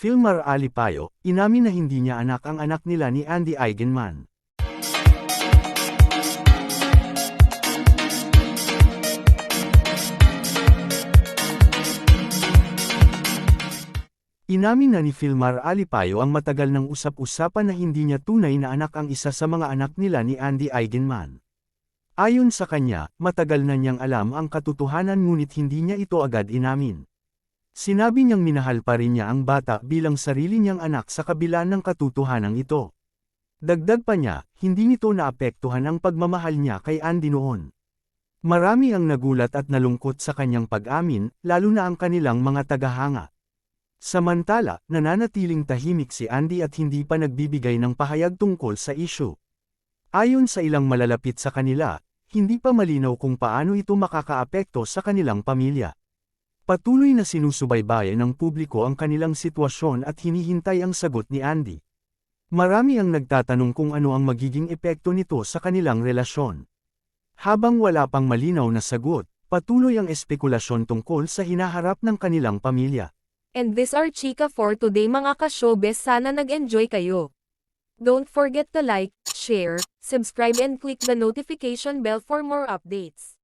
Filmar Alipayo, inamin na hindi niya anak ang anak nila ni Andy Eigenman. Inamin na ni Filmar Alipayo ang matagal ng usap-usapan na hindi niya tunay na anak ang isa sa mga anak nila ni Andy Eigenman. Ayon sa kanya, matagal na niyang alam ang katotohanan ngunit hindi niya ito agad inamin. Sinabi niyang minahal pa rin niya ang bata bilang sarili niyang anak sa kabila ng katotohanan ito. Dagdag pa niya, hindi nito naapektuhan ang pagmamahal niya kay Andy noon. Marami ang nagulat at nalungkot sa kanyang pag-amin, lalo na ang kanilang mga tagahanga. Samantala, nananatiling tahimik si Andy at hindi pa nagbibigay ng pahayag tungkol sa issue. Ayon sa ilang malalapit sa kanila, hindi pa malinaw kung paano ito makakaapekto sa kanilang pamilya. Patuloy na sinusubaybayan ng publiko ang kanilang sitwasyon at hinihintay ang sagot ni Andy. Marami ang nagtatanong kung ano ang magiging epekto nito sa kanilang relasyon. Habang wala pang malinaw na sagot, patuloy ang espekulasyon tungkol sa hinaharap ng kanilang pamilya. And this are Chika for today mga ka-showbiz sana nag-enjoy kayo. Don't forget to like, share, subscribe and click the notification bell for more updates.